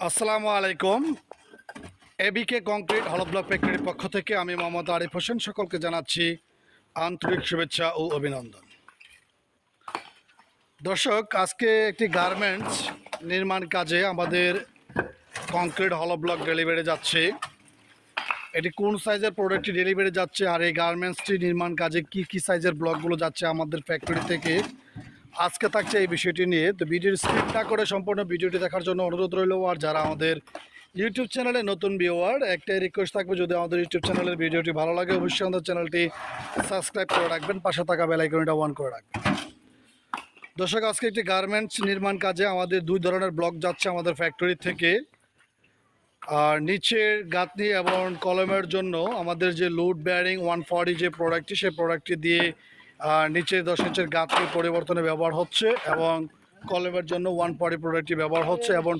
আসসালামু আলাইকুম। এবিকে কংক্রিট হল ব্লক ফ্যাক্টরির পক্ষ থেকে আমি মোহাম্মদ আরিফ হোসেন সকলকে জানাচ্ছি আন্তরিক শুভেচ্ছা ও অভিনন্দন। দর্শক, আজকে একটি গার্মেন্টস নির্মাণ কাজে আমাদের কংক্রিট হল ব্লক ডেলিভারি যাচ্ছে। এটি কোন সাইজের প্রোডাক্টটি ডেলিভারি যাচ্ছে আর এই গার্মেন্টসটি নির্মাণ কাজে কি কি সাইজের ব্লকগুলো যাচ্ছে আমাদের ফ্যাক্টরি থেকে আজকে থাকছে এই বিষয়টি নিয়ে। তো ভিডিওর স্কিপ না করে সম্পূর্ণ ভিডিওটি দেখার জন্য অনুরোধ রইল, আর যারা আমাদের ইউটিউব চ্যানেলে নতুন ভিওয়ার একটাই রিকোয়েস্ট থাকবে, যদি আমাদের ইউটিউব চ্যানেলের ভিডিওটি ভালো লাগে, অবশ্যই আমাদের চ্যানেলটি সাবস্ক্রাইব করে রাখবেন, পাশে থাকা বেলাইকনটা অন করে রাখবেন। দর্শক, আজকে একটি গার্মেন্টস নির্মাণ কাজে আমাদের দুই ধরনের ব্লক যাচ্ছে আমাদের ফ্যাক্টরি থেকে। আর নিচের গাঁথনি এবং কলমের জন্য আমাদের যে লোড ব্যারিং ওয়ান ফর্টি যে প্রোডাক্টটি সেই প্রোডাক্টটি দিয়ে নিচের দশ ইঞ্চের গাঁথনি পরিবর্তনে ব্যবহার হচ্ছে এবং কলমের জন্য ওয়ান ফর্টি প্রোডাক্টটি ব্যবহার হচ্ছে এবং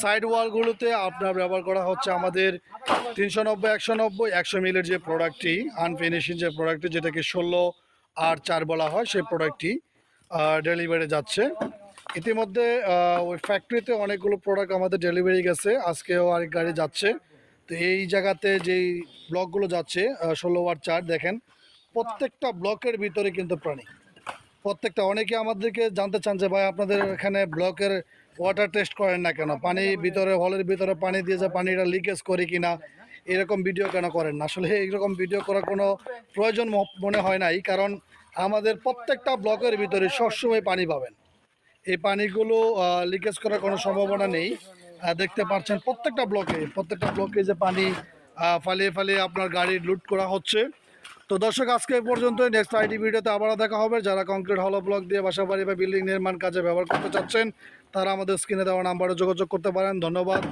সাইড ওয়ালগুলোতে আপনার ব্যবহার করা হচ্ছে আমাদের তিনশো নব্বই, একশো নব্বই, একশো মিলের যে প্রোডাক্টটি আনফিনিশিং যে প্রোডাক্টটি যেটাকে ষোলো আর চার বলা হয়, সেই প্রোডাক্টটি ডেলিভারি যাচ্ছে। ইতিমধ্যে ওই ফ্যাক্টরিতে অনেকগুলো প্রোডাক্ট আমাদের ডেলিভারি গেছে। আজকেও আরেক গাড়ি যাচ্ছে। তো এই জায়গাতে যেই ব্লকগুলো যাচ্ছে ষোলো ওয়ার চার, দেখেন প্রত্যেকটা ব্লকের ভিতরে কিন্তু প্রাণী। প্রত্যেকটা, অনেকে আমাদেরকে জানতে চান যে, ভাই, আপনাদের এখানে ব্লকের ওয়াটার টেস্ট করেন না কেন? পানি ভিতরে হলের ভিতরে পানি দিয়ে যে পানিটা লিকেজ করে কিনা? এরকম ভিডিও কেন করেন না? আসলে এইরকম ভিডিও করার কোনো প্রয়োজন মনে হয় নাই, কারণ আমাদের প্রত্যেকটা ব্লকের ভিতরে সবসময় পানি পাবেন। এই পানিগুলো লিকেজ করার কোনো সম্ভাবনা নেই। দেখতে পাচ্ছেন প্রত্যেকটা ব্লকে প্রত্যেকটা ব্লকে যে পানি ফালিয়ে ফালিয়ে আপনার গাড়ি লুট করা হচ্ছে। তো দর্শক, আজকে এই পর্যন্ত নেক্সট আইডি ভিডিওতে আবারও দেখা হবে। যারা কংক্রিট হল ব্লক দিয়ে বাসা বাড়ি বা বিল্ডিং নির্মাণ কাজে ব্যবহার করতে চাচ্ছেন, তারা আমাদের স্ক্রিনে দেওয়া নাম্বারে যোগাযোগ করতে পারেন। ধন্যবাদ।